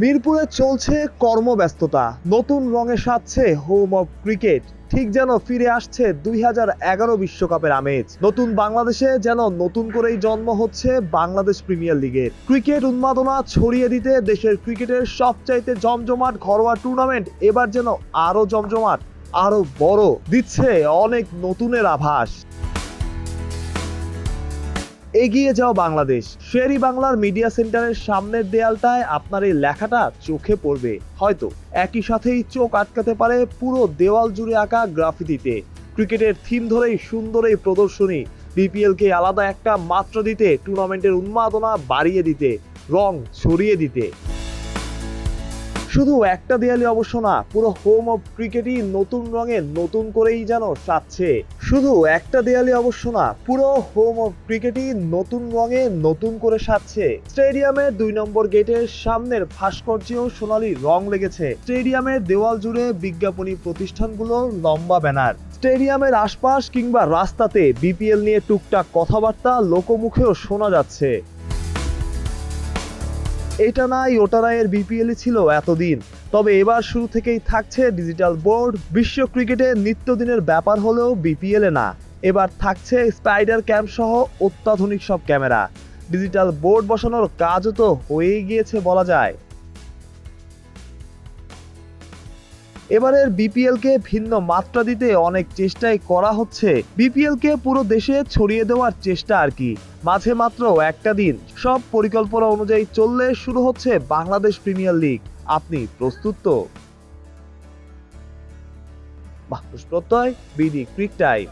মিরপুরে চলছে কর্মব্যস্ততা। নতুন রঙে সাজছে হোম অফ ক্রিকেট ঠিক যেন ফিরে আসছে দুই বিশ্বকাপের আমেজ। নতুন বাংলাদেশে যেন নতুন করেই জন্ম হচ্ছে বাংলাদেশ প্রিমিয়ার লিগের। ক্রিকেট উন্মাদনা ছড়িয়ে দিতে দেশের ক্রিকেটের সবচাইতে জমজমাট ঘরোয়া টুর্নামেন্ট এবার যেন আরও জমজমাট আরও বড়, দিচ্ছে অনেক নতুনের আভাস। এগিয়ে যাও বাংলাদেশ। শেরি বাংলার মিডিয়া সেন্টারের সামনের দেয়ালটায় আপনার এই লেখাটা চোখে পড়বে। হয়তো একই সাথেই চোখ আটকাতে পারে পুরো দেওয়াল জুড়ে আঁকা গ্রাফিতিতে। ক্রিকেটের থিম ধরেই সুন্দর এই প্রদর্শনী। বিপিএল কে আলাদা একটা মাত্রা দিতে টুর্নামেন্টের উন্মাদনা বাড়িয়ে দিতে, রং ছড়িয়ে দিতে। শুধু একটা দেয়ালে অবশ্য না, পুরো হোম অফ ক্রিকেটই নতুন রঙে নতুন করেই যেন সাজছে। শুধু একটা দেয়ালে অবশ্য না, পুরো হোম অফ ক্রিকেটই নতুন রঙে নতুন করে সাজছে। স্টেডিয়ামের দুই নম্বর গেটের সামনের ভাস্কর্যেও সোনালি রং লেগেছে। স্টেডিয়ামের দেওয়াল জুড়ে বিজ্ঞাপনী প্রতিষ্ঠানগুলোর লম্বা ব্যানার। স্টেডিয়ামের আশপাশ কিংবা রাস্তাতে বিপিএল নিয়ে টুকটাক কথাবার্তা লোকমুখেও শোনা যাচ্ছে। এটা নাই, ওটা নাই এর বিপিএলই ছিল এতদিন। তবে এবার শুরু থেকেই থাকছে ডিজিটাল বোর্ড। বিশ্ব ক্রিকেটে নিত্যদিনের ব্যাপার হলেও বিপিএলে না। এবার থাকছে স্পাইডার ক্যাম্প সহ অত্যাধুনিক সব ক্যামেরা। ডিজিটাল বোর্ড বসানোর কাজও তো হয়েই গিয়েছে বলা যায়। এবারের বিপিএল কে ভিন্ন মাত্রা দিতে অনেক চেষ্টাই করা হচ্ছে। বিপিএল কে পুরো দেশে ছড়িয়ে দেওয়ার চেষ্টা আর কি। মাঝে মাত্র একটা দিন। সব পরিকল্পনা অনুযায়ী চললে শুরু হচ্ছে বাংলাদেশ প্রিমিয়ার লিগ আপনি প্রস্তুত তো? প্রত্যয় বিডি ক্রিক টাইম